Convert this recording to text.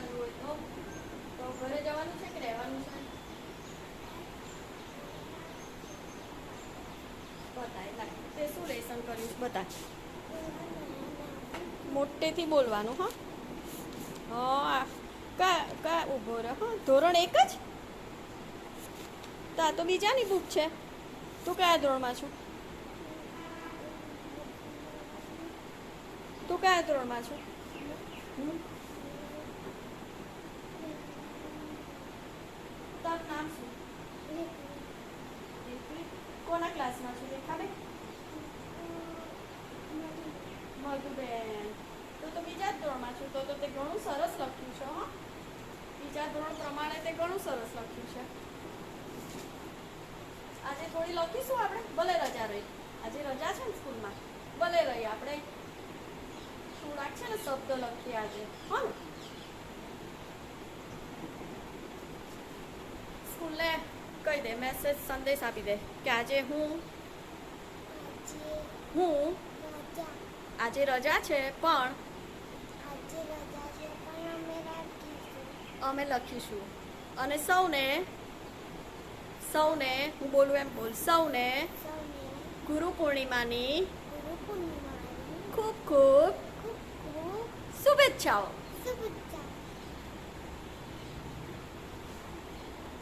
તો? ઘરે જવાનું છે કે રહેવાનું છે? બતાય, લાગ. તે શું લેસન કર્યું બતા મોટેથી બોલવાનું, હા? હા, કા કા ઊભો રહે ધોરણ એક જ? તા તો બીજાની બુક છે. તું કયા ધોરણમાં છું? તું કયા ધોરણમાં છું? નામ શું કોના ક્લાસમાં છું? રેખાબેન? મધુબેન. તો તો બીજા ધોરણમાં છું. તો તો તે ઘણું સરસ લખ્યું છે, હો. બીજા ધોરણ પ્રમાણે તે ઘણું સરસ લખ્યું છે. આજે થોડી લખીશું આપણે? ભલે રજા રહી. આજે રજા છે ને સ્કૂલમાં? ભલે રહી. આપણે થોડાક છે ને શબ્દ લખીએ આજે. હો ને કહી દે મેસેજ સંદેશ આપી દે કે આજે હું હું આજે રજા છે પણ અમે લખીશું. અને સૌને સૌને હું બોલું એમ બોલ સૌને ગુરુ પૂર્ણિમાની ખૂબ ખૂબ શુભેચ્છાઓ.